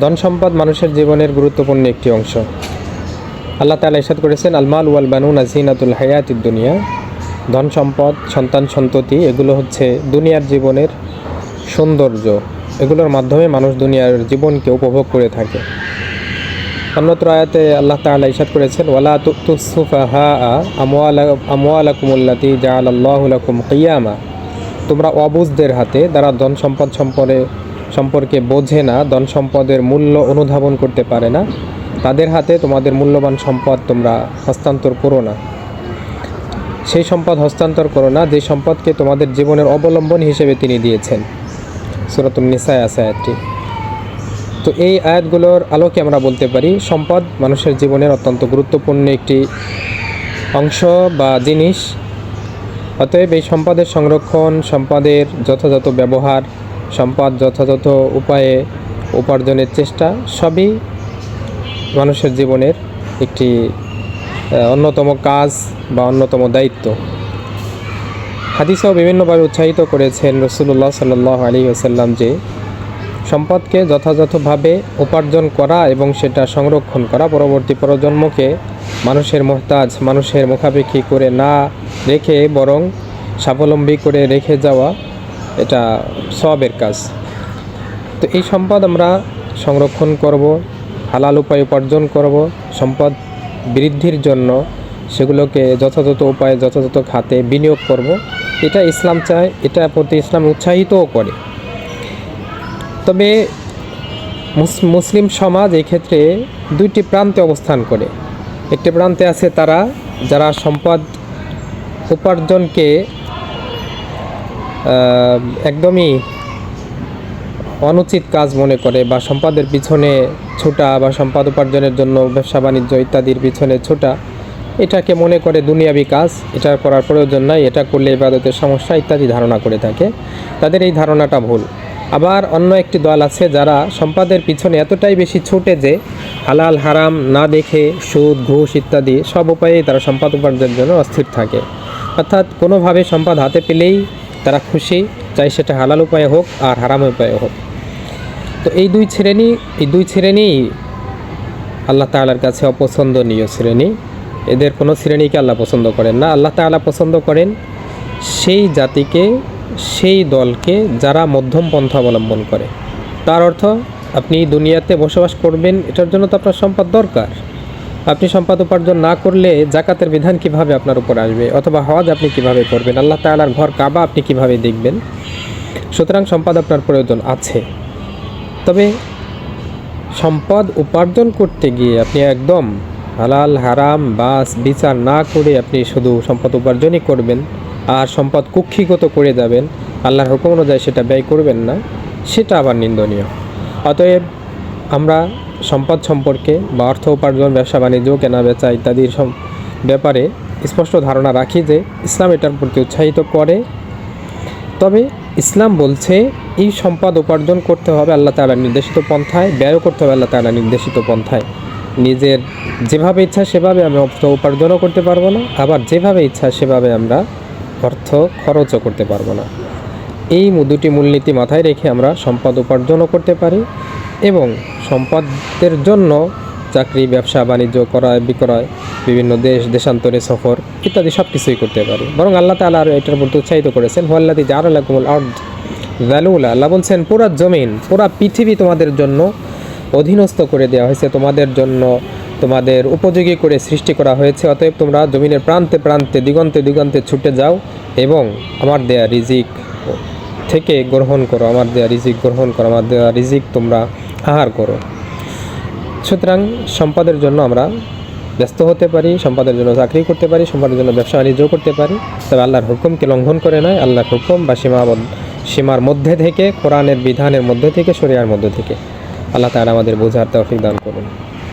ধন সম্পদ মানুষের জীবনের গুরুত্বপূর্ণ একটি অংশ। আল্লাহ তালা ইসাদ করেছেন, আলমাল ওয়াল বানুন আজিনাতুল হায়াতুদ দুনিয়া। ধন সম্পদ সন্তান সন্ততি, এগুলো হচ্ছে দুনিয়ার জীবনের সৌন্দর্য। এগুলোর মাধ্যমে মানুষ দুনিয়ার জীবনকে উপভোগ করে থাকে। অন্যত্র আয়াতে আল্লাহ তাআলা ইরশাদ করেছেন, ওয়ালা তুসুফাহা আমওয়ালা, আমওয়ালাকুমুল্লাতি জাআলাল্লাহু লাকুম কিয়ামা। তোমরা অবুজদের হাতে, যারা ধন সম্পদ সম্পর্কে সম্পর্কে বোঝে না, ধন সম্পদের মূল্য অনুধাবন করতে পারে না। তাদের হাতে তোমাদের মূল্যবান সম্পদ তোমরা হস্তান্তর করো না। সেই সম্পদ হস্তান্তর করো না, যে সম্পদকে তোমাদের জীবনের অবলম্বন হিসেবে তিনি দিয়েছেন। সুরাতুন নিসায় আছে আয়াতটি। তো এই আয়াতগুলোর আলোকে আমরা বলতে পারি, সম্পদ মানুষের জীবনের অত্যন্ত গুরুত্বপূর্ণ একটি অংশ বা জিনিস। অতএব এই সম্পদের সংরক্ষণ, সম্পদের যথাযথ ব্যবহার সম্পদ যথাযথ উপায়ে উপার্জনের চেষ্টা, সবই মানুষের জীবনের একটি অন্যতম কাজ বা অন্যতম দায়িত্ব। হাদিসও বিভিন্নভাবে উৎসাহিত করেছেন রসুল্লাহ সাল্লাহ আলী আসাল্লাম যে, সম্পদকে যথাযথভাবে উপার্জন করা এবং সেটা সংরক্ষণ করা পরবর্তী প্রজন্মকে মানুষের মোহতাজ, মানুষের মুখাপেক্ষি করে না রেখে বরং স্বাবলম্বী করে রেখে যাওয়া এটা সবের কাজ। তো এই সম্পদ আমরা সংরক্ষণ করব, হালাল উপায় উপার্জন করব, সম্পদ বৃদ্ধির জন্য সেগুলোকে যথাযথ উপায়ে যথাযথ খাতে বিনিয়োগ করব। এটা ইসলাম চায়, এটা প্রতি ইসলাম উৎসাহিতও করে। তবে মুসলিম সমাজ এই ক্ষেত্রে দুইটি প্রান্তে অবস্থান করে। একটি প্রান্তে আছে তারা, যারা সম্পদ উপার্জনকে একদমই অনুচিত কাজ মনে করে বা সম্পাদের পিছনে ছোটা বা সম্পাদ উপার্জনের জন্য ব্যবসা বাণিজ্য ইত্যাদির পিছনে ছোটা, এটাকে মনে করে দুনিয়াবি কাজ, এটা করার প্রয়োজন নাই, এটা করলে ইবাদতের সমস্যা ইত্যাদি ধারণা করে থাকে। তাদের এই ধারণাটা ভুল। আবার অন্য একটি দল আছে যারা সম্পাদের পিছনে এতটাই বেশি ছুটে যে হালাল, হারাম না দেখে সুদ, ঘুষ ইত্যাদি সব উপায়েই তারা সম্পাদ উপার্জনের জন্য অস্থির থাকে। অর্থাৎ কোনোভাবে সম্পাদ হাতে পেলেই তারা খুশি, চাই সেটা হালাল উপায়ে হোক আর হারাম উপায়ে হোক। তো এই দুই শ্রেণি, এই দুই শ্রেণি আল্লাহ তাআলার কাছে অপছন্দনীয় শ্রেণি। এদের কোনো শ্রেণীকে আল্লাহ পছন্দ করেন না। আল্লাহ তাআলা পছন্দ করেন সেই জাতিকে, সেই দলকে যারা মধ্যম পন্থা অবলম্বন করে। তার অর্থ আপনি দুনিয়াতে বসবাস করবেন, এটার জন্য তো আপনার সম্পদ দরকার। আপনি সম্পদ উপার্জন না করলে জাকাতের বিধান কীভাবে আপনার উপর আসবে? অথবা হজ আপনি কীভাবে করবেন? আল্লাহ তাআলার ঘর কাবা আপনি কীভাবে দেখবেন? সুতরাং সম্পদ আপনার প্রয়োজন আছে। তবে সম্পদ উপার্জন করতে গিয়ে আপনি একদম হালাল, হারাম, বাস, বিচার না করে আপনি শুধু সম্পদ উপার্জনই করবেন আর সম্পদ কুক্ষিগত করে যাবেন, আল্লাহর হুকুম অনুযায়ী সেটা ব্যয় করবেন না, সেটা আবার নিন্দনীয়। অতএব আমরা সম্পদ সম্পর্কে বা অর্থ উপার্জন, ব্যবসা, বাণিজ্য, কেনা, বেচা ইত্যাদির ব্যাপারে স্পষ্ট ধারণা রাখি যে ইসলাম এটার প্রতি উৎসাহিত করে। তবে ইসলাম বলছে, এই সম্পদ উপার্জন করতে হবে আল্লাহ তাআলা নির্দেশিত পন্থায় ব্যয় করতে হবে আল্লাহ তাআলা নির্দেশিত পন্থায়। নিজের যেভাবে ইচ্ছা সেভাবে আমি অর্থ উপার্জনও করতে পারব না, আবার যেভাবে ইচ্ছা সেভাবে আমরা অর্থ খরচও করতে পারব না। এই দুটি মূলনীতি মাথায় রেখে আমরা সম্পদ উপার্জনও করতে পারি এবং সম্পদের জন্য চাকরি, ব্যবসা, বাণিজ্য, ক্রয়, বিক্রয়, বিভিন্ন দেশ, দেশান্তরে সফর ইত্যাদি সব কিছুই করতে পারি। বরং আল্লাহ তালা আরও এটার প্রতি উৎসাহিত করেছেন হোয়াল্লাদি জারুল আর্দ ভ্যালুলা আল্লাহ বলছেন, পুরা জমিন, পুরা পৃথিবী তোমাদের জন্য অধীনস্থ করে দেওয়া হয়েছে, তোমাদের জন্য তোমাদের উপযোগী করে সৃষ্টি করা হয়েছে, অতএব তোমরা জমিনের প্রান্তে প্রান্তে, দিগন্তে দিগন্তে ছুটে যাও এবং আমার দেয়া রিজিক থেকে গ্রহণ করো, আমার দেয়া রিজিক গ্রহণ করো, আমার দেয়া রিজিক তোমরা আহার করো। সুতরাং সম্পদের জন্য আমরা ব্যস্ত হতে পারি, সম্পদের জন্য চাকরি করতে পারি, সম্পদের জন্য ব্যবসা বাণিজ্য করতে পারি। তবে আল্লাহর হুকুমকে লঙ্ঘন করে নয়, আল্লাহর হুকুম বা সীমাবদ্ধ সীমার মধ্যে থেকে, কোরআনের বিধানের মধ্যে থেকে, শরিয়ার মধ্যে থেকে। আল্লাহ তাআলা আমাদের বোঝার তৌফিক দান করুন।